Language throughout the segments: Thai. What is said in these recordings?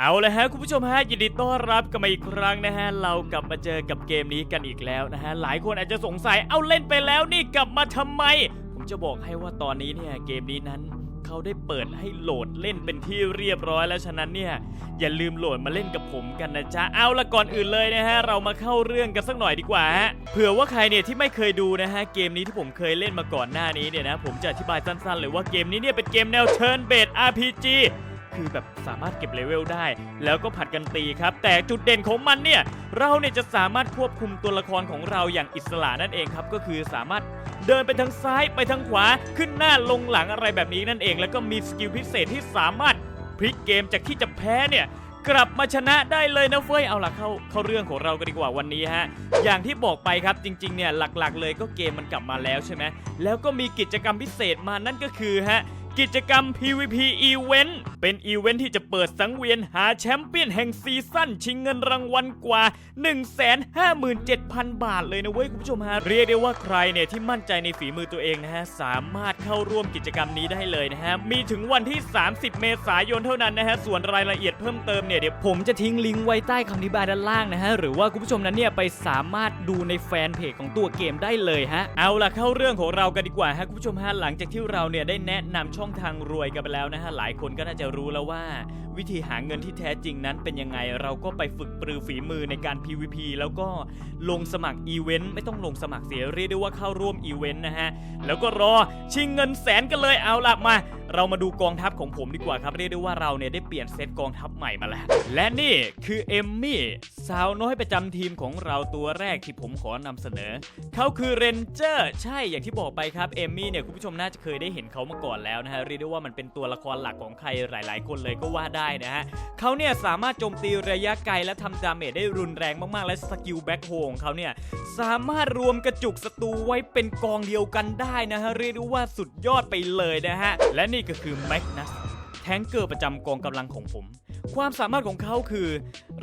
เอาละฮะคุณผู้ชมฮะยินดีต้อนรับกันมาอีกครั้งนะฮะเรากลับมาเจอกับเกมนี้กันอีกแล้วนะฮะหลายคนอาจจะสงสัยเอาเล่นไปแล้วนี่กลับมาทำไม ผมจะบอกให้ว่าตอนนี้เนี่ยเกมนี้นั้น เขาได้เปิดให้โหลดเล่นเป็นที่เรียบร้อยแล้วฉะนั้นเนี่ยอย่าลืมโหลดมาเล่นกับผมกันนะจ๊ะเอาละก่อนอื่นเลยนะฮะเรามาเข้าเรื่องกันสักหน่อยดีกว่าฮะเผื่อว่าใครเนี่ยที่ไม่เคยดูนะฮะเกมนี้ที่ผมเคยเล่นมาก่อนหน้านี้เนี่ยนะผมจะอธิบายสั้นๆเลยว่าเกมนี้เนี่ยเป็นเกมแนว Turn Based RPG คือแบบสามารถเก็บเลเวลได้ แล้วก็ผัดกันตีครับ แต่จุดเด่นของมันเนี่ย เราเนี่ยจะสามารถควบคุมตัวละครของเราอย่างอิสระนั่นเองครับ ก็คือสามารถเดินไปทางซ้ายไปทางขวาขึ้นหน้าลงหลังอะไรแบบนี้นั่นเอง แล้วก็มีสกิลพิเศษที่สามารถพลิกเกมจากที่จะแพ้เนี่ยกลับมาชนะได้เลยนะเฟ้ยเอาล่ะเข้าเข้าเรื่องของเรากันดีกว่าวันนี้ฮะ อย่างที่บอกไปครับจริงๆเนี่ยหลักๆ เลยก็เกมมันกลับมาแล้วใช่ไหมแล้วก็มีกิจกรรมพิเศษมานั่นก็คือฮะ กิจกรรม PVP Event เป็นอีเวนท์ที่จะเปิดสังเวียนหาแชมเปี้ยนแห่งซีซั่นชิงเงินรางวัลกว่า 157,000 บาทเลยนะเว้ยคุณผู้ชมฮะ เรียกได้ว่าใครเนี่ยที่มั่นใจในฝีมือตัวเองนะฮะ สามารถเข้าร่วมกิจกรรมนี้ได้เลยนะฮะ มีถึงวันที่ 30 เมษายนเท่านั้นนะฮะ ส่วนรายละเอียดเพิ่มเติมเนี่ยเดี๋ยวผมจะทิ้งลิงก์ไว้ใต้คำอธิบายด้านล่างนะฮะ หรือว่าคุณผู้ชมนั้นเนี่ยไปสามารถดูในแฟนเพจของตัวเกมได้เลยฮะ เอาล่ะเข้าเรื่องของเรากันดีกว่าฮะคุณผู้ชมฮะหลังจากที่เราเนี่ยได้แนะนำช่องช่องทางรวยกันไปแล้วนะฮะหลายคนก็น่าจะรู้แล้วว่า วิธีหาเงินที่แท้จริงนั้นเป็นยังไงเราก็ไปฝึกปรือฝีมือในการ PVP แล้วก็ลงสมัครอีเวนต์ไม่ต้องลงสมัครเสียเรียกได้ว่าเข้าร่วมอีเวนต์นะฮะ แล้วก็รอชิงเงินแสนกันเลยเอาล่ะมา เรามาดูกองทัพของผมดีกว่าครับ เรียกได้ว่าเราเนี่ยได้เปลี่ยนเซตกองทัพใหม่มาแล้ว และนี่คือเอมมี่สาวน้อยประจำทีมของเราตัวแรกที่ผมขอนำเสนอ เขาคือเรนเจอร์ใช่อย่างที่บอกไปครับเอมมี่เนี่ยคุณผู้ชมน่าจะเคยได้เห็นเขามาก่อนแล้วนะฮะเรียกได้ว่ามันเป็นตัวละครหลักของใครหลาย ๆ คนเลยก็ว่าได้นะฮะเขาเนี่ยสามารถโจมตีระยะไกลและทำดาเมจได้รุนแรงมากๆ และสกิลแบ็คโฮของเขาเนี่ยสามารถรวมกระจุกศัตรูไว้เป็นกองเดียวกันได้นะฮะเรียกได้ว่าสุดยอดไปเลยนะฮะและนี่ก็คือแม็กนัสแทงเกอร์ประจำกองกำลังของผม ความสามารถของเขาคือ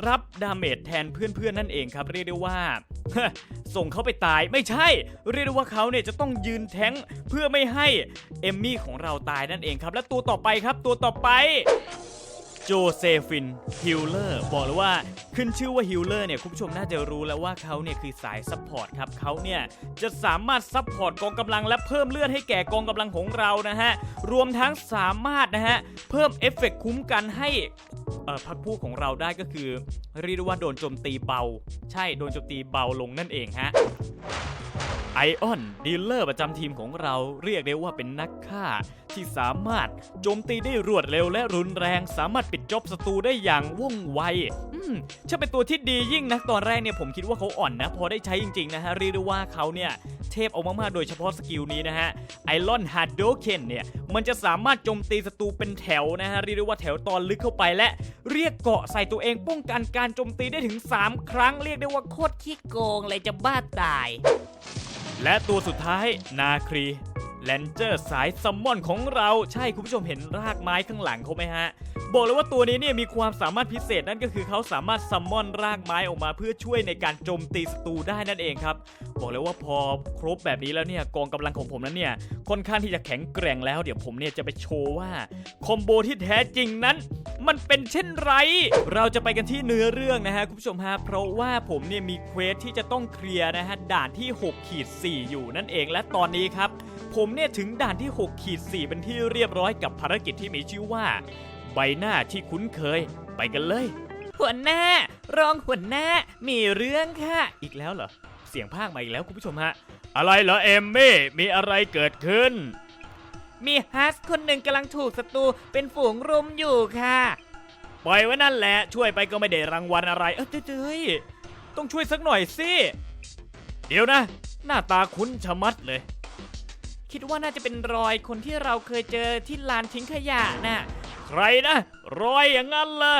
รับดาเมจแทนเพื่อนๆนั่นเองครับ เรียกได้ว่า ส่งเขาไปตายไม่ใช่ เรียกได้ว่าเขาเนี่ยจะต้องยืนแทงเพื่อไม่ให้เอมมี่ของเราตายนั่นเองครับ และตัวต่อไปครับตัวต่อไป โจเซฟินฮิลเลอร์บอกเลยว่าขึ้นชื่อว่าฮิลเลอร์เนี่ยคุณผู้ชมน่าจะรู้แล้วว่าเขาเนี่ยคือสายซัพพอร์ตครับเขาเนี่ยจะสามารถซัพพอร์ตกองกำลังและเพิ่มเลือดให้แก่กองกำลังของเรานะฮะรวมทั้งสามารถนะฮะเพิ่มเอฟเฟกต์คุ้มกันให้พักพวกของเราได้ก็คือเรียกได้ว่าโดนโจมตีเบา ใช่โดนโจมตีเบาลงนั่นเองฮะ ไอออนดีลเลอร์ประจำทีมของเราเรียกได้ว่าเป็นนักฆ่า ที่สามารถโจมตีได้รวดเร็วและรุนแรง สามารถปิดจ็อบศัตรูได้อย่างว่องไวอืมช่างเป็นตัวที่ดียิ่งนะตอนแรกเนี่ยผมคิดว่าเขาอ่อนนะ พอได้ใช้จริงๆนะฮะเรียกได้ว่าเขาเนี่ยเทพเอามากๆโดยเฉพาะสกิลนี้นะฮะไอรอนฮาร์ดโดเคนเนี่ยมันจะสามารถโจมตีศัตรูเป็นแถวนะฮะเรียกได้ว่าแถวตอนลึกเข้าไปและ เรียกเกาะใส่ตัวเองป้องกันการโจมตีได้ถึง 3 ครั้งเรียกได้ว่าโคตรขี้โกงเลยจะบ้าตาย และตัวสุดท้ายนาครี แลนเจอร์สายซัมมอนของเราใช่คุณผู้ชมเห็นรากไม้ข้างหลังเขาไหมฮะ บอกเลยว่าตัวนี้เนี่ยมีความสามารถพิเศษนั่นก็คือเขาสามารถซัมมอนรากไม้ออกมาเพื่อช่วยในการโจมตีศัตรูได้นั่นเองครับ บอกเลยว่าพอครบแบบนี้แล้วเนี่ยกองกำลังของผมนั้นเนี่ยค่อนข้างที่จะแข็งแกร่งแล้วเดี๋ยวผมเนี่ยจะไปโชว์ว่าคอมโบที่แท้จริงนั้น มันเป็นเช่นไร เราจะไปกันที่เนื้อเรื่องนะฮะคุณผู้ชมฮะเพราะว่าผมเนี่ยมีเควสที่จะต้องเคลียร์นะฮะด่านที่6ขีด4อยู่นั่นเองและตอนนี้ครับ ผมเนี่ยถึงด่านที่6ขีด4เป็นที่เรียบร้อยกับภารกิจที่มีชื่อว่า ใบหน้าที่คุ้นเคย ไปกันเลย หัวหน้า รองหัวหน้า มีเรื่องค่ะ อีกแล้วเหรอ เสียงภาคมาอีกแล้วคุณผู้ชมฮะ อะไรเหรอเอมมี่มีอะไรเกิดขึ้น มีฮัสคนหนึ่งกำลังถูกศัตรูเป็นฝูงรุมอยู่ค่ะ ปล่อยไว้นั่นแหละ ช่วยไปก็ไม่ได้รางวัลอะไร เออเจ้ยต้องช่วยสักหน่อยสิ เดี๋ยวนะ หน้าตาคุ้นชะมัดเลย คิดว่าน่าจะเป็นรอยคนที่เราเคยเจอที่ลานทิ้งขยะน่ะ ใครนะ รอยอย่างนั้นเหรอ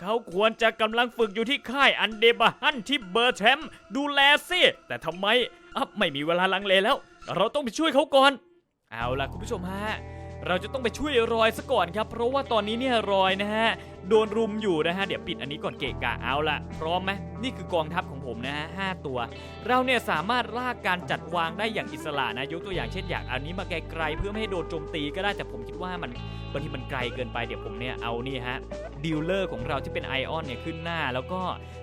เขาควรจะกำลังฝึกอยู่ที่ค่ายอันเดบาฮันที่เบอร์แชมดูแลสิ แต่ทำไมอะไม่มีเวลาลังเลแล้ว เราต้องไปช่วยเขาก่อน เอาล่ะคุณผู้ชมฮะ เราจะต้องไปช่วยรอยซะก่อนครับ เพราะว่าตอนนี้เนี่ยรอยนะฮะโดนรุมอยู่นะฮะเดี๋ยวปิดอันนี้ก่อนเกะกะเอาละพร้อมไหมนี่คือกองทัพของผมนะฮะห้าตัว เราเนี่ยสามารถลากการจัดวางได้อย่างอิสระนะยกตัวอย่างเช่นอยากเอาอันนี้มาไกลๆเพื่อไม่ให้โดนโจมตีก็ได้แต่ผมคิดว่ามันบางทีมันไกลเกินไปเดี๋ยวผมเนี่ยเอานี่ฮะดีลเลอร์ของเราที่เป็นไอออนเนี่ยขึ้นหน้า แล้วก็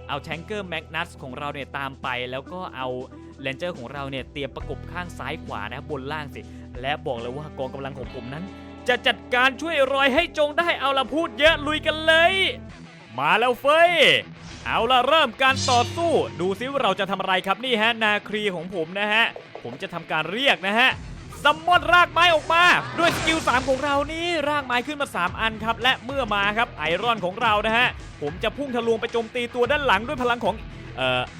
เอาแทงเกอร์แมกนัสของเราเนี่ยตามไปแล้วก็เอา เลนเจอร์ของเราเนี่ยเตรียมประกบข้างซ้ายขวานะบนล่างสิ และบอกเลยว่ากองกำลังของผมนั้น จะจัดการช่วยรอยให้จงได้เอาละพูดเยอะลุยกันเลย มาแล้วเฟยเอาละเริ่มการต่อสู้ ดูซิว่าเราจะทำอะไรครับนี่ฮะ นาครีของผมนะฮะ ผมจะทำการเรียกนะฮะซัมมอนรากไม้ออกมา ด้วยสกิล 3 ของเรานี่รากไม้ขึ้นมา 3 อันครับ และเมื่อมาครับไอรอนของเรานะฮะ ผมจะพุ่งทะลวงไปโจมตีตัวด้านหลังด้วยพลังของ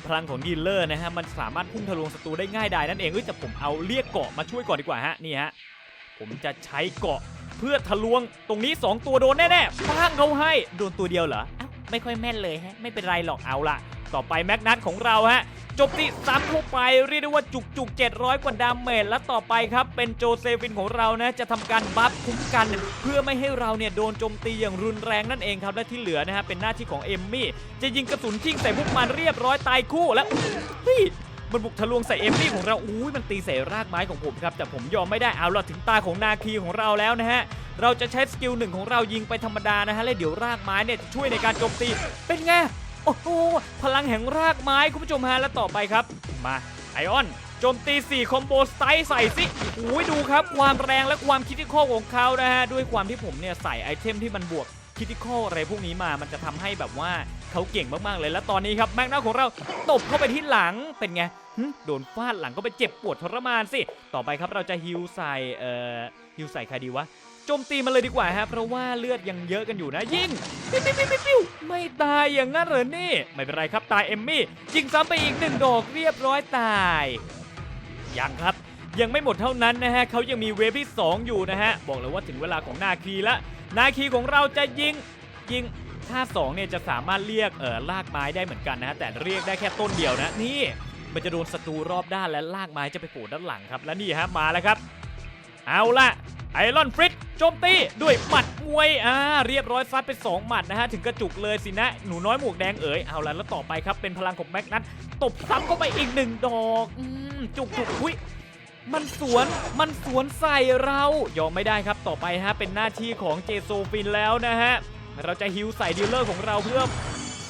พลังของดีลเลอร์นะฮะมันสามารถพุ่งทะลวงศัตรูได้ง่ายดายนั่นเองเอ้ยแต่ผมเอาเรียกเกาะมาช่วยก่อนดีกว่าฮะนี่ฮะผมจะใช้เกาะเพื่อทะลวงตรงนี้ 2 ตัวโดนแน่ๆป้างเขาให้โดนตัวเดียวเหรอไม่ค่อยแม่นเลยฮะไม่เป็นไรหรอกเอาละต่อไปแม็กนัทของเราฮะ จบที่ซ้ำเข้าไปเรียกได้ว่าจุกจุก700 กว่าดาเมจและต่อไปครับ เป็นโจเซฟินของเรานะ จะทำการบัฟคุ้มกัน เพื่อไม่ให้เราเนี่ยโดนโจมตีอย่างรุนแรงนั่นเองครับ และที่เหลือนะฮะเป็นหน้าที่ของเอมมี่จะยิงกระสุนทิ้งใส่พวกมันเรียบร้อยตายคู่แล้วเฮ้ยมันบุกทะลวงใส่เอมมี่ของเรา อุ้ยมันตีใส่รากไม้ของผมครับ แต่ผมยอมไม่ได้เอาล่ะถึงตาของนาคีของเราแล้วนะฮะ เราจะใช้สกิลหนึ่งของเรายิงไปธรรมดานะฮะ แล้วเดี๋ยวรากไม้เนี่ยจะช่วยในการโจมตี เป็นไง โอ้โหพลังแห่งรากไม้คุณผู้ชมฮะและต่อไปครับ มาไอออนโจมตี 4 คอมโบสไตล์ใส่สิโอ้ยดูครับ ความแรงและความคิดที่ข้อของเขานะฮะ ด้วยความที่ผมเนี่ยใส่ไอเทมที่มันบวกคิติคอลอะไรพวกนี้มา มันจะทำให้แบบว่าเขาเก่งมาก ๆ เลย แล้วตอนนี้ครับ แมกนัมของเราตบเข้าไปที่หลัง เป็นไงโดนฟาดหลังก็ไปเจ็บปวดทรมานสิ ต่อไปครับเราจะฮิวใส่ เอ่อ ฮิวใส่ใครดีวะ จมตีมันเลยดีกว่าฮะเพราะว่าเลือดยังเยอะกันอยู่นะยิงปิ้วปิ้วปิ้วปิ้วไม่ตายอย่างนั้นเหรอนี่ ไม่เป็นไรครับตายเอมมี่ยิงซ้ำไปอีกหนึ่งดอกเรียบร้อยตายยังครับยังไม่หมดเท่านั้นนะฮะเขายังมีเวฟที่ 2 อยู่นะฮะ บอกเลยว่าถึงเวลาของนาคีละ นาคีของเราจะยิงยิงท่า2เนี่ยจะสามารถเรียกเออลากไม้ได้เหมือนกันนะฮะแต่เรียกได้แค่ต้นเดียวนะนี่มันจะโดนศัตรูรอบด้านและลากไม้จะไปโผล่ด้านหลังครับ และนี่ฮะมาแล้วครับ เอาละไอรอนฟริต โจมตีด้วยหมัดมวยอ่าเรียบร้อยซัดไป 2 หมัดนะฮะ ถึงกระจุกเลยสินะ หนูน้อยหมวกแดงเอ๋ยเอาละแล้วต่อไปครับ เป็นพลังของแม็กนัทตบซ้ำเข้าไปอีกหนึ่งดอกอืมจุกจุกอุ้ยมันสวนมันสวนใส่เรายอมไม่ได้ครับต่อไปฮะเป็นหน้าที่ของเจโซฟินแล้วนะฮะเราจะฮิวใส่ดีลเลอร์ของเราเพื่อ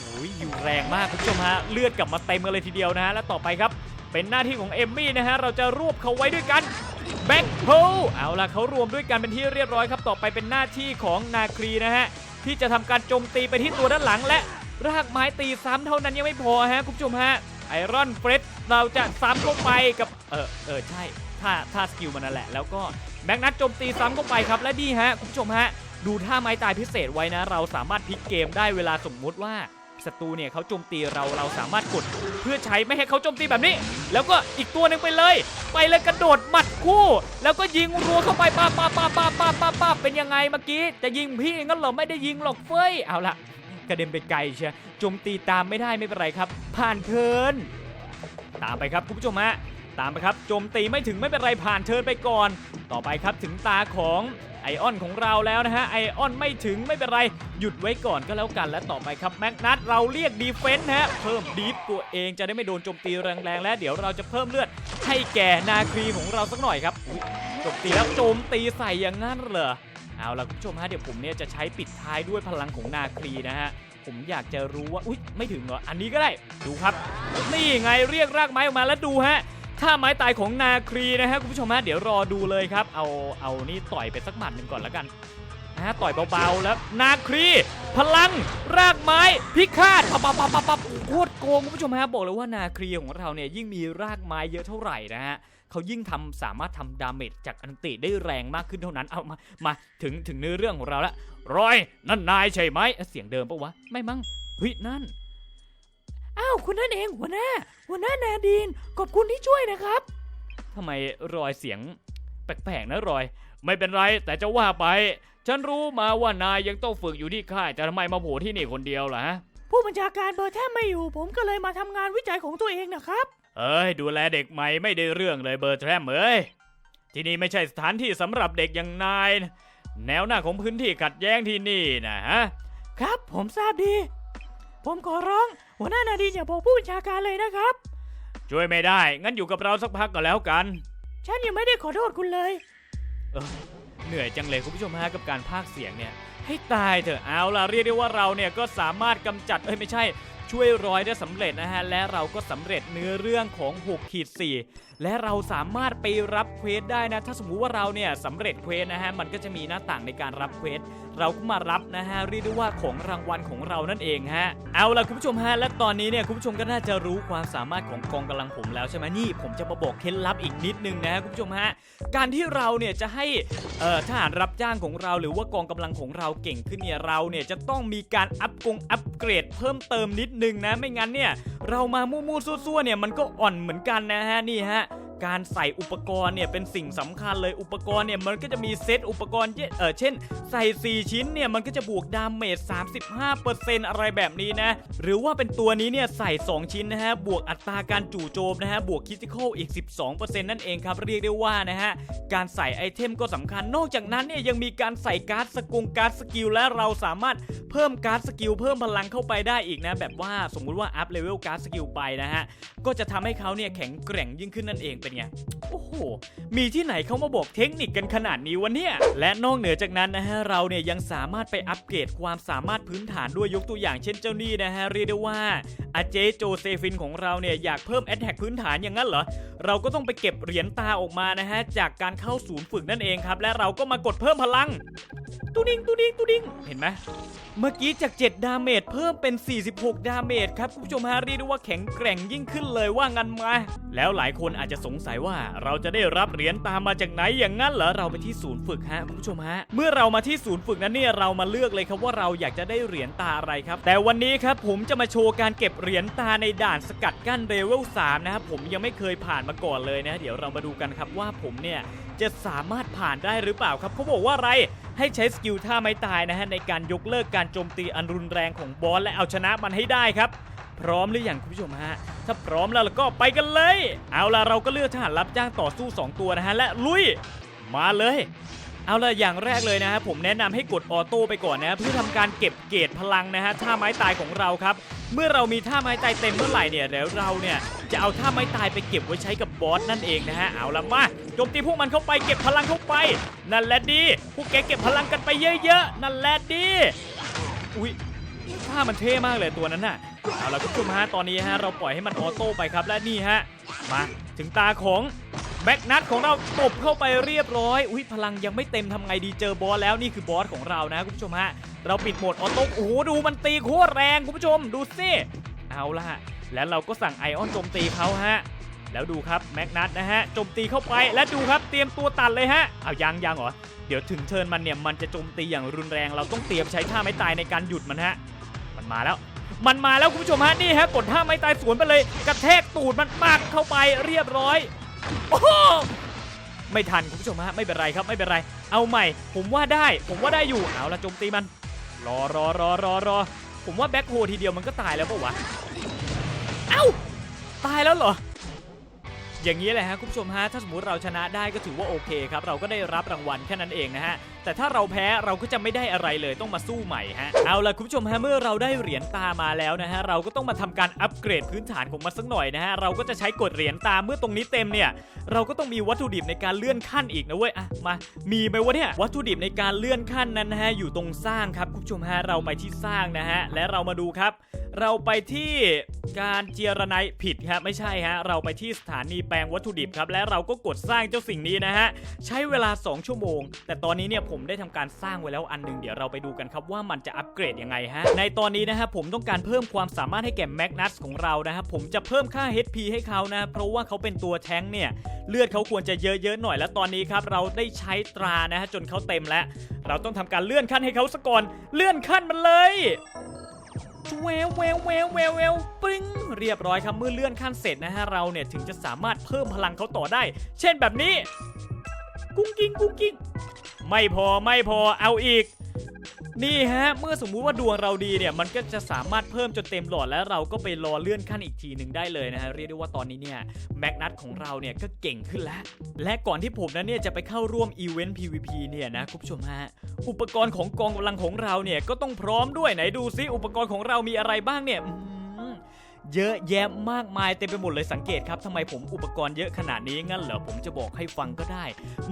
โอ้ยอยู่แรงมากคุณผู้ชมฮะเลือดกลับมาเต็มกันเลยทีเดียวนะฮะและต่อไปครับ เป็นหน้าที่ของเอมมี่นะฮะเราจะรวบเขาไว้ด้วยกันแบ็คโฮเอาล่ะเขารวมด้วยกันเป็นที่เรียบร้อยครับต่อไปเป็นหน้าที่ของนาครีนะฮะที่จะทำการโจมตีไปที่ตัวด้านหลังและรากไม้ตีซ้ำเท่านั้นยังไม่พอฮะคุณผู้ชมฮะไอรอนเฟรดเราจะซ้ำเข้าไปกับเออเออใช่ท่าท่าสกิลมันนั่นแหละ แล้วก็แบ็กนัทโจมตีซ้ำเข้าไปครับและดีฮะคุณผู้ชมฮะดูท่าไม้ตายพิเศษไว้นะ เราสามารถพลิกเกมได้เวลาสมมุติว่า ศัตรูเนี่ยเขาโจมตีเราเราสามารถกดเพื่อใช้ไม่ให้เขาโจมตีแบบนี้ แล้วก็อีกตัวหนึ่งไปเลย ไปเลยกระโดดหมัดคู่ แล้วก็ยิงรัวเข้าไปป้าป้าป้าป้าป้าป้าป้าเป็นยังไงเมื่อกี้จะยิงพี่งั้นเหรอไม่ได้ยิงหรอกเฟ้ยเอาละกระเด็นไปไกลเชียโจมตีตามไม่ได้ไม่เป็นไรครับ ผ่านเทินตามไปครับคุณผู้ชมฮะตามไปครับโจมตีไม่ถึงไม่เป็นไรผ่านเทินไปก่อน ต่อไปครับถึงตาของไอออนของเราแล้วนะฮะไอออนไม่ถึงไม่เป็นไร หยุดไว้ก่อนก็แล้วกันและต่อไปครับแม็กนัทเราเรียกดีเฟนต์ฮะเพิ่มดีฟตัวเองจะได้ไม่โดนโจมตีแรงๆ และเดี๋ยวเราจะเพิ่มเลือดให้แก่นาครีของเราสักหน่อยครับโจมตีแล้วโจมตีใส่อย่างนั้นเหรอเอาล่ะคุณผู้ชมฮะเดี๋ยวผมเนี่ยจะใช้ปิดท้ายด้วยพลังของนาครีนะฮะผมอยากจะรู้ว่าอุ้ยไม่ถึงเหรออันนี้ก็ได้ดูครับ นี่ไงเรียกรากไม้ออกมาแล้วดูฮะ ถ้าไม้ตายของนาครีนะฮะคุณผู้ชมฮะเดี๋ยวรอดูเลยครับ เอาเอานี่ต่อยไปสักหมัดหนึ่งก่อนแล้วกันนะฮะต่อยเบาๆแล้วนาครี พลังรากไม้พิฆาตปับปับปับปับปับโคตรโกงคุณผู้ชมฮะบอกเลยว่านาครีของเราเนี่ยยิ่งมีรากไม้เยอะเท่าไหร่นะฮะเขายิ่งทำสามารถทำดาเมจจากอันติได้แรงมากขึ้นเท่านั้นเอามามาถึงถึงเนื้อเรื่องของเราล้วรอยนั่นนายใช่ไหมเสียงเดิมปะวะไม่มั้งเฮ้ยนั่น อ้าวคุณนั่นเองหัวหน้า หัวหน้านาดีนขอบคุณที่ช่วยนะครับ ทำไมรอยเสียง แปลกๆนะรอย ไม่เป็นไรแต่จะว่าไป ฉันรู้มาว่านายยังต้องฝึกอยู่ที่ค่ายแต่ทำไมมาโผล่ที่นี่คนเดียวล่ะฮะผู้บัญชาการเบอร์แทบไม่อยู่ ผมก็เลยมาทำงานวิจัยของตัวเองนะครับ เอ้ยดูแลเด็กใหม่ไม่ได้เรื่องเลยเบอร์แทรมเอ้ยที่นี่ไม่ใช่สถานที่สำหรับเด็กอย่างนายนะแนวหน้าของพื้นที่ขัดแย้งที่นี่นะฮะ ครับผมทราบดี ผมขอร้อง หัวหน้านาดีอย่าบอกผู้บัญชาการเลยนะครับ ช่วยไม่ได้ งั้นอยู่กับเราสักพักก็แล้วกัน ฉันยังไม่ได้ขอโทษคุณเลย เออเหนื่อยจังเลยคุณผู้ชมฮะกับการพากย์เสียงเนี่ย ให้ตายเถอะเอาล่ะเรียกได้ว่าเราเนี่ยก็สามารถกำจัดเอ้ยไม่ใช่ ช่วยร้อยได้สำเร็จนะฮะและเราก็สำเร็จเนื้อเรื่องของ6ขีด4และเราสามารถไปรับเควสได้นะถ้าสมมุติว่าเราเนี่ยสำเร็จเควสนะฮะมันก็จะมีหน้าต่างในการรับเควสเราก็มารับนะฮะเรียกได้ว่าของรางวัลของเรานั่นเองฮะเอาล่ะคุณผู้ชมฮะและตอนนี้เนี่ยคุณผู้ชมก็น่าจะรู้ความสามารถของกองกำลังผมแล้วใช่ไหมนี่ผมจะมาบอกเคล็ดลับอีกนิดนึงนะฮะคุณผู้ชมฮะการที่เราเนี่ยจะให้เอ่อทหารรับจ้างของเรา หรือว่ากองกำลังของเราเก่งขึ้นเนี่ยเราเนี่ยจะต้องมีการอัพกงอัพเกรดเพิ่มเติมนิดนึงนะ ไม่งั้นเนี่ย เรามามู่ๆซั่วๆเนี่ยมันก็อ่อนเหมือนกันนะฮะนี่ฮะ การใส่อุปกรณ์เนี่ยเป็นสิ่งสำคัญเลยอุปกรณ์เนี่ยมันก็จะมีเซตอุปกรณ์เยเออเช่น ใส่ 4 ชิ้นเนี่ยมันก็จะบวกดาเมจ35%อะไรแบบนี้นะ หรือว่าเป็นตัวนี้เนี่ยใส่ 2 ชิ้นนะฮะบวกอัตราการจู่โจมนะฮะบวกคิติคอลอีก 12%นั่นเองครับเรียกได้ว่านะฮะการใส่ไอเทมก็สำคัญนอกจากนั้นเนี่ยยังมีการใส่การ์ดสกุงการ์ดสกิลและเราสามารถเพิ่มการ์ดสกิลเพิ่มพลังเข้าไปได้อีกนะแบบว่าสมมุติว่าอัพเลเวลการ์ดสกิลไปนะฮะก็จะทำให้เขาเนี่ยแข็งแกร่งยิ่งขึ้นนั่นเองเป็นไง โอ้โห มีที่ไหนเขามาบอกเทคนิคกันขนาดนี้วะเนี่ย และนอกเหนือจากนั้นนะฮะ เราเนี่ยยังสามารถไปอัปเกรดความสามารถพื้นฐานด้วยยกตัวอย่างเช่นเจ้านี่นะฮะ เรียกได้ว่าอาเจโจเซฟินของเราเนี่ยอยากเพิ่มแอตแทกพื้นฐานอย่างนั้นเหรอ เราก็ต้องไปเก็บเหรียญตาออกมานะฮะ จากการเข้าศูนย์ฝึกนั่นเองครับ และเราก็มากดเพิ่มพลังตูดิงตูดิงตูดิงเห็นไหมเมื่อกี้จาก 7 ดาเมจเพิ่มเป็น 46 ดาเมจครับ คุณผู้ชมฮะเรียกได้ว่าแข็งแกร่งยิ่งขึ้นเลยว่างันมา แล้วหลายคนอาจจะสงสัยว่าเราจะได้รับเหรียญตามมาจากไหนอย่างนั้นเหรอเราไปที่ศูนย์ฝึกฮะคุณผู้ชมฮะเมื่อเรามาที่ศูนย์ฝึกนั้นเนี่ยเรามาเลือกเลยครับว่าเราอยากจะได้เหรียญตาอะไรครับ แต่วันนี้ครับผมจะมาโชว์การเก็บเหรียญตาในด่านสกัดกั้นเลเวล3นะครับผมยังไม่เคยผ่านมาก่อนเลยนะ เดี๋ยวเรามาดูกันครับว่าผมเนี่ยจะสามารถผ่านได้หรือเปล่าครับเขาบอกว่าอะไรให้ใช้สกิลท่าไม้ตายนะฮะในการยกเลิกการโจมตีอันรุนแรงของบอสและเอาชนะมันให้ได้ครับ พร้อมหรือยังคุณผู้ชมฮะ ถ้าพร้อมแล้วเราก็ไปกันเลย เอาล่ะเราก็เลือกทหารรับจ้างต่อสู้ 2 ตัวนะฮะและลุย มาเลย เอาล่ะอย่างแรกเลยนะฮะผมแนะนำให้กดออโต้ไปก่อนนะเพื่อทำการเก็บเกรดพลังนะฮะท่าไม้ตายของเราครับ เมื่อเรามีท่าไม้ตายเต็มเมื่อไหร่เนี่ยแล้วเราเนี่ยจะเอาท่าไม้ตายไปเก็บไว้ใช้กับบอสนั่นเองนะฮะ เอาละมาโจมตีพวกมันเข้าไปเก็บพลังเข้าไป นั่นแหละดี พวกแกเก็บพลังกันไปเยอะๆ นั่นแหละดี อุ้ย ท่ามันเท่มากเลยตัวนั้นน่ะ เอาละคุณผู้ชมฮะ ตอนนี้ฮะ เราปล่อยให้มันออโต้ไปครับ และนี่ฮะ มาถึงตาของแบ็กนัทของเราตบเข้าไปเรียบร้อย อุ้ยพลังยังไม่เต็มทำไงดีเจอบอสแล้วนี่คือบอสของเรานะคุณผู้ชมฮะ เราปิดโหมดออโต้ โอ้โหดูมันตีโคตรแรงคุณผู้ชมดูสิ เอาละฮะ แล้วเราก็สั่งไอออนโจมตีเขาฮะ แล้วดูครับแม็กนัทนะฮะ โจมตีเข้าไป และดูครับเตรียมตัวตัดเลยฮะ เอายังยังเหรอ เดี๋ยวถึงเทิร์นมันเนี่ยมันจะโจมตีอย่างรุนแรง เราต้องเตรียมใช้ท่าไม้ตายในการหยุดมันฮะ มาแล้ว มันมาแล้วคุณผู้ชมฮะนี่ฮะกดท่าไม้ตายสวนไปเลย กระแทกตูดมันปากเข้าไปเรียบร้อยโอ้โหไม่ทันคุณผู้ชมฮะไม่เป็นไรครับไม่เป็นไร เอาใหม่ ผมว่าได้ ผมว่าได้อยู่เอาละโจมตีมัน รอรอรอรอรอผมว่าแบ็คโฮทีเดียวมันก็ตายแล้วปะวะเอ้าตายแล้วเหรอ อย่างนี้แหละฮะคุณผู้ชมฮะถ้าสมมติเราชนะได้ก็ถือว่าโอเคครับเราก็ได้รับรางวัลแค่นั้นเองนะฮะแต่ถ้าเราแพ้เราก็จะไม่ได้อะไรเลยต้องมาสู้ใหม่ฮะเอาล่ะคุณผู้ชมฮะเมื่อเราได้เหรียญตามาแล้วนะฮะเราก็ต้องมาทำการอัปเกรดพื้นฐานของมันสักหน่อยนะฮะเราก็จะใช้กดเหรียญตาเมื่อตรงนี้เต็มเนี่ยเราก็ต้องมีวัตถุดิบในการเลื่อนขั้นอีกนะเว้ยอะมา มีไหมวะเนี่ยวัตถุดิบในการเลื่อนขั้นนั้นนะฮะอยู่ตรงสร้างครับคุณผู้ชมฮะเราไปที่สร้างนะฮะและเรามาดูครับ เราไปที่การเจียรนผิดครับไม่ใช่ฮะเราไปที่สถานีแปลงวัตถุดิบครับและเราก็กดสร้างเจ้าสิ่งนี้นะฮะใช้เวลา 2 ชั่วโมง แต่ตอนนี้เนี่ยผมได้ทำการสร้างไว้แล้วอันหนึงเดี๋ยวเราไปดูกันครับว่ามันจะอัปเกรดยังไงฮะในตอนนี้นะฮะผมต้องการเพิ่มความสามารถให้แก่แมกนัสของเรานะฮะผมจะเพิ่มค่า HP ให้เขานะเพราะว่าเขาเป็นตัวแท้งเนี่ยเลือดเขาควรจะเยอะๆหน่อยแล้วตอนนี้ครับเราได้ใช้ตรานะฮะจนเขาเต็มแล้ว เราต้องทำการเลื่อนขั้นให้เขาซะก่อนเลื่อนขั้นมันเลย เววเววเววแววแววปึ้งเรียบร้อยครับเมื่อเลื่อนขั้นเสร็จนะฮะเราเนี่ยถึงจะสามารถเพิ่มพลังเขาต่อได้ เช่นแบบนี้ กุ้งกิ้งกุ้งกิ้งไม่พอไม่พอเอาอีก นี่ฮะ เมื่อสมมุติว่าดวงเราดีเนี่ย มันก็จะสามารถเพิ่มจนเต็มหลอดแล้วเราก็ไปรอเลื่อนขั้นอีกทีหนึ่งได้เลยนะฮะ เรียกได้ว่าตอนนี้เนี่ยแม็กนัตของเราเนี่ยก็เก่งขึ้นแล้ว และก่อนที่ผมนั้นเนี่ยจะไปเข้าร่วมอีเวนต์ PVP เนี่ยนะคุณผู้ชมฮะ อุปกรณ์ของกองกำลังของเราเนี่ยก็ต้องพร้อมด้วยไหนดูซิอุปกรณ์ของเรามีอะไรบ้างเนี่ย เยอะแยะมากมายเต็มไปหมดเลยสังเกตครับทำไมผมอุปกรณ์เยอะขนาดนี้งั้นเหรอผมจะบอกให้ฟังก็ได้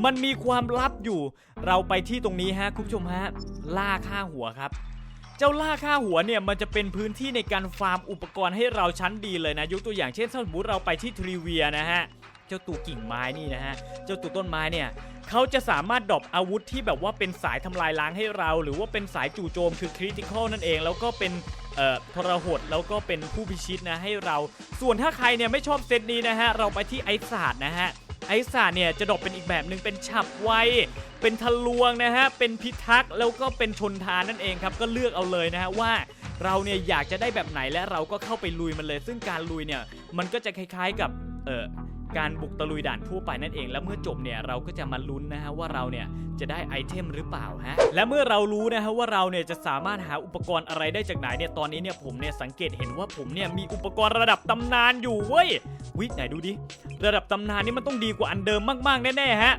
มันมีความลับอยู่ เราไปที่ตรงนี้ฮะคุณผู้ชมฮะล่าค่าหัวครับเจ้าล่าค่าหัวเนี่ยมันจะเป็นพื้นที่ในการฟาร์มอุปกรณ์ให้เราชั้นดีเลยนะ ยกตัวอย่างเช่นสมมติเราไปที่ทริเวียนะฮะ เจ้าตัวกิ่งไม้นี่นะฮะ เจ้าตัวต้นไม้เนี่ยเขาจะสามารถดรอปอาวุธที่แบบว่าเป็นสายทำลายล้างให้เรา หรือว่าเป็นสายจู่โจมคือคริติคอลนั่นเอง แล้วก็เป็น ทรหดแล้วก็เป็นผู้พิชิตนะให้เรา ส่วนถ้าใครเนี่ยไม่ชอบเซตนี้นะฮะเราไปที่ไอศาสตร์นะฮะไอศาสตร์เนี่ยจะดอปเป็นอีกแบบหนึ่งเป็นฉับไวเป็นทะลวงนะฮะเป็นพิทักษ์แล้วก็เป็นชนทานนั่นเองครับก็เลือกเอาเลยนะฮะว่าเราเนี่ยอยากจะได้แบบไหนและเราก็เข้าไปลุยมันเลย ซึ่งการลุยเนี่ยมันก็จะคล้ายๆกับเออ การบุกตะลุยด่านทั่วไปนั่นเอง แล้วเมื่อจบเนี่ยเราก็จะมาลุ้นนะฮะว่าเราเนี่ยจะได้ไอเทมหรือเปล่าฮะและเมื่อเรารู้นะฮะว่าเราเนี่ยจะสามารถหาอุปกรณ์อะไรได้จากไหนเนี่ยตอนนี้เนี่ยผมเนี่ยสังเกตเห็นว่าผมเนี่ยมีอุปกรณ์ระดับตำนานอยู่เว้ยวิไหนดูดิระดับตำนานนี่มันต้องดีกว่าอันเดิมมากๆแน่ๆฮะ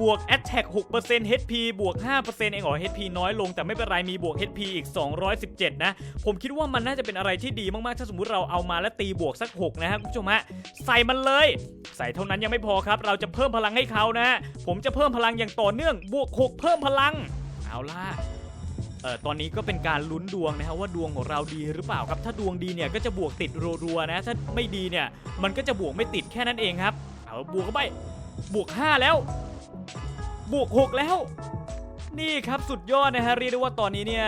บวก Attack 6% HP บวก 5%เองเหรอ HP น้อยลงแต่ไม่เป็นไรมีบวก HP อีก 217 นะ ผมคิดว่ามันน่าจะเป็นอะไรที่ดีมากๆ ถ้าสมมุติเราเอามาแล้วตีบวกสัก 6 นะฮะคุณผู้ชมฮะใส่มันเลย ใส่เท่านั้นยังไม่พอครับ เราจะเพิ่มพลังให้เขานะ ผมจะเพิ่มพลังอย่างต่อเนื่องบวก 6 เพิ่มพลัง เอาล่ะเอ่อตอนนี้ก็เป็นการลุ้นดวงนะฮะว่าดวงของเราดีหรือเปล่าครับ ถ้าดวงดีเนี่ยก็จะบวกติดรัวๆนะ ถ้าไม่ดีเนี่ยมันก็จะบวกไม่ติดแค่นั้นเองครับ เอาบวกเข้าไปบวก 5 แล้ว บวก6แล้ว นี่ครับสุดยอดนะฮะเรียกได้ว่าตอนนี้เนี่ย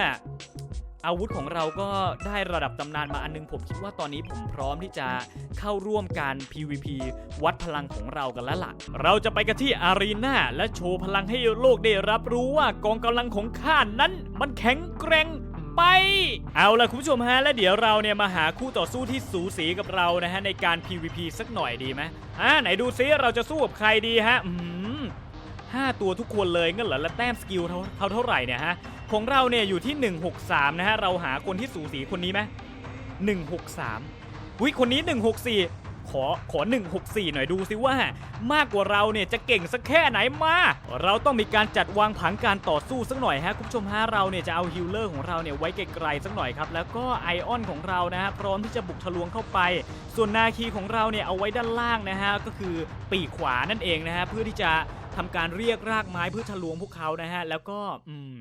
อาวุธของเราก็ได้ระดับตำนานมาอันนึงผมคิดว่าตอนนี้ผมพร้อมที่จะเข้าร่วมการ PVP วัดพลังของเรากันแล้วล่ะ เราจะไปกันที่อารีนาและโชว์พลังให้โลกได้รับรู้ว่ากองกำลังของข้านั้นมันแข็งแกร่งไป เอาล่ะคุณผู้ชมฮะ และเดี๋ยวเราเนี่ยมาหาคู่ต่อสู้ที่สูสีกับเรานะฮะในการ PVP สักหน่อยดีไหมอ่าไหนดูซิเราจะสู้กับใครดีฮะอืม 5 ตัวทุกคนเลยงั้นเหรอและแต้มสกิลเท่าเท่าเท่าไหร่เนี่ยฮะของเราเนี่ยอยู่ที่ 163 นะฮะเราหาคนที่สูสีคนนี้ไหม163วิคนนี้ 164 ขอขอ 164 หน่อยดูสิว่า มากกว่าเราเนี่ยจะเก่งสักแค่ไหนมา เราต้องมีการจัดวางผังการต่อสู้สักหน่อยฮะคุณผู้ชมฮะเราเนี่ยจะเอาฮิลเลอร์ของเราเนี่ยไว้ไกลๆสักหน่อยครับแล้วก็ไอออนของเรานะฮะพร้อมที่จะบุกทะลวงเข้าไป ส่วนนาคีของเราเนี่ยเอาไว้ด้านล่างนะฮะก็คือปีกขวานั่นเองนะฮะเพื่อที่จะ ทำการเรียกรากไม้เพื่อทะลวงพวกเขานะฮะ แล้วก็อืม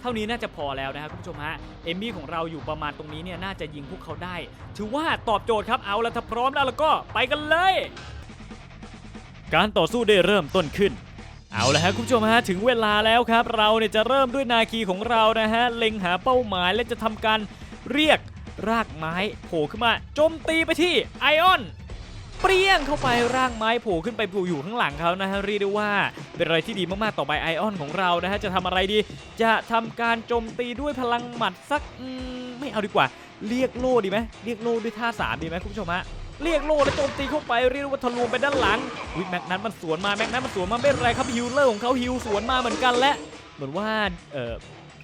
เท่านี้น่าจะพอแล้วนะครับคุณผู้ชมฮะ เอมมี่ของเราอยู่ประมาณตรงนี้เนี่ยน่าจะยิงพวกเขาได้ ถือว่าตอบโจทย์ครับเอาละถ้าพร้อมแล้วแล้วก็ไปกันเลย การต่อสู้ได้เริ่มต้นขึ้น เอาละฮะคุณผู้ชมฮะถึงเวลาแล้วครับ เราเนี่ยจะเริ่มด้วยนาคีของเรานะฮะเล็งหาเป้าหมายและจะทำการเรียกรากไม้โผล่ขึ้นมาโจมตีไปที่ไอออน เปรี้ยงเข้าไปร่างไม้โผล่ขึ้นไปอยู่ข้างหลังเขานะฮะเรียกได้ว่าเป็นอะไรที่ดีมากๆต่อไปไอออนของเรานะฮะจะทำอะไรดี จะทำการโจมตีด้วยพลังหมัดสักมไม่เอาดีกว่า เรียกโล่ดีไหมเรียกโล่ด้วยท่าสามดีไหมคุณผู้ชมฮะเรียกโล่แล้วโจมตีเข้าไปเรียกว่าทะลวงไปด้านหลังวิแม็กนั้นมันสวนมาแม็กนั้นมันสวนมาไม่เป็นไรครับฮิลเลอร์ของเขาฮิลสวนมาเหมือนกันและเหมือนว่าเออ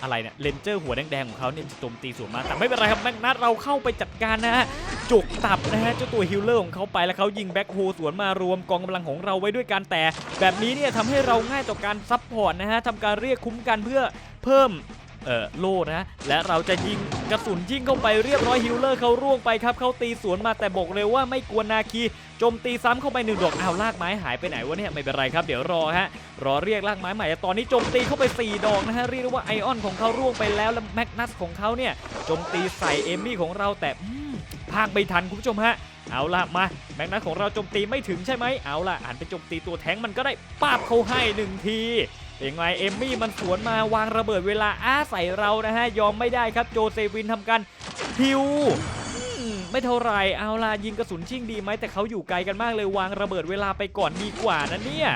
อะไรเนี่ยเลนเจอร์หัวแดงๆของเขาเนี่ยจะโจมตีสวนมาแต่ไม่เป็นไรครับแม็กนัทเราเข้าไปจัดการนะฮะจุกตับนะฮะเจ้าตัวฮิลเลอร์ของเขาไปแล้วเขายิงแบ็คโฮสวนมารวมกองกำลังของเราไว้ด้วยกันแต่ แบบนี้เนี่ยทำให้เราง่ายต่อการซับพอร์ตนะฮะทำการเรียกคุ้มกันเพื่อเพิ่ม เอ่อโล่นะและเราจะยิงกระสุนยิงเข้าไปเรียบร้อยฮิลเลอร์เขาร่วงไปครับเขาตีสวนมาแต่บอกเลยว่าไม่กวนนาคีโจมตีซ้ำเข้าไปหนึ่งดอกอ้าวลากไม้หายไปไหนวะเนี่ยไม่เป็นไรครับเดี๋ยวรอฮะรอเรียกลากไม้ใหม่แต่ตอนนี้โจมตีเข้าไปสี่ดอกนะฮะเรียกได้ว่าไอออนของเขาร่วงไปแล้วและแมกนัสของเขาเนี่ยโจมตีใส่เอมมี่ของเราแต่อืมพากไม่ทันคุณผู้ชมฮะเอาล่ะมาแม็กนัสของเราโจมตีไม่ถึงใช่ไหมเอาล่ะหันไปโจมตีตัวแท้งมันก็ได้ปาบเขาให้หนึ่งที เป็นไงเอมมี่มันสวนมาวางระเบิดเวลาอ้าใส่เรานะฮะยอมไม่ได้ครับโจเซวินทำการฮิวไม่เท่าไรเอาล่ะยิงกระสุนชิ่งดีไหมแต่เขาอยู่ไกลกันมากเลยวางระเบิดเวลาไปก่อนดีกว่านะเนี่ย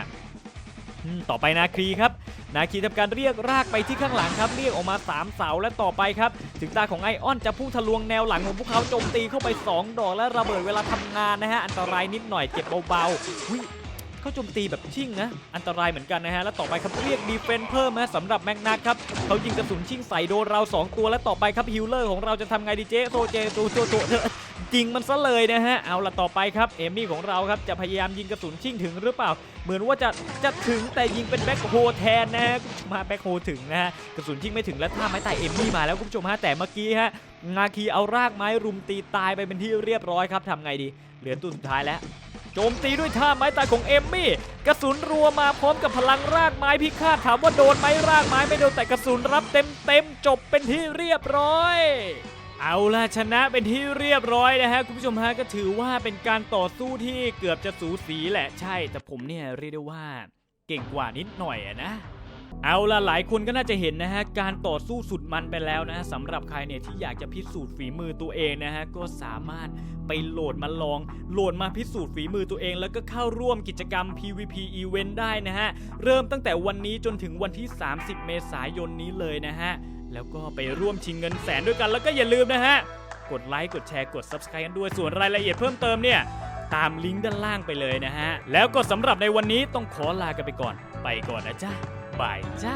ต่อไปนาครีครับ นาครีทำการเรียกรากไปที่ข้างหลังครับเรียกออกมา 3 เสาและต่อไปครับ ถึงตาของไอออนจะพุ่งทะลวงแนวหลังของพวกเขาโจมตีเข้าไป 2 ดอกและระเบิดเวลาทำงานนะฮะอันตรายนิดหน่อยเจ็บเบาๆ เขาโจมตีแบบชิ่งนะ อันตรายเหมือนกันนะฮะ แล้วต่อไปครับเรียกดีเฟนเพิ่มนะสำหรับแมกนัทครับเขายิงกระสุนชิ่งใส่โดนเรา 2 ตัว แล้วต่อไปครับฮิลเลอร์ของเราจะทำไงดีเจโซเจโซโซโซเธอยิงมันซะเลยนะฮะ เอาละต่อไปครับเอมี่ของเราครับจะพยายามยิงกระสุนชิ่งถึงหรือเปล่า เหมือนว่าจะจะถึงแต่ยิงเป็นแบ็คโฮแทนนะฮะคุณผู้ชมฮะแบ็คโฮถึงนะฮะกระสุนชิ่งไม่ถึงแล้วท่าไม้ตายเอมี่มาแล้วคุณผู้ชมฮะแต่เมื่อกี้ฮะงาคีเอารากไม้รุมตีตายไปเป็นที่เรียบร้อยครับทำไงดี เหลือตัวสุดท้ายแล้ว โจมตีด้วยท่าไม้ตายของเอมมี่ กระสุนรัวมาพร้อมกับพลังรากไม้พิฆาตถามว่าโดนไหมรากไม้ไม่โดนแต่กระสุนรับเต็มเต็มๆจบเป็นที่เรียบร้อย เอาล่ะชนะเป็นที่เรียบร้อยนะฮะคุณผู้ชมฮะก็ถือว่าเป็นการต่อสู้ที่เกือบจะสูสีแหละใช่ แต่ผมเนี่ยเรียกได้ว่าเก่งกว่านิดหน่อยอะนะ เอาละหลายคนก็น่าจะเห็นนะฮะการต่อสู้สุดมันไปแล้วนะสำหรับใครเนี่ยที่อยากจะพิสูจน์ฝีมือตัวเองนะฮะก็สามารถไปโหลดมาลอง โหลดมาพิสูจน์ฝีมือตัวเอง แล้วก็เข้าร่วมกิจกรรม PVP Event ได้นะฮะเริ่มตั้งแต่วันนี้จนถึงวันที่ 30 เมษายนนี้เลยนะฮะแล้วก็ไปร่วมชิงเงินแสนด้วยกันแล้วก็อย่าลืมนะฮะกดไลค์กดแชร์กด Subscribe กันด้วยส่วนรายละเอียดเพิ่มเติมเนี่ยตามลิงก์ด้านล่างไปเลยนะฮะแล้วก็สำหรับในวันนี้ต้องขอลากันไปก่อน ไปก่อนนะจ๊ะ บายจ้า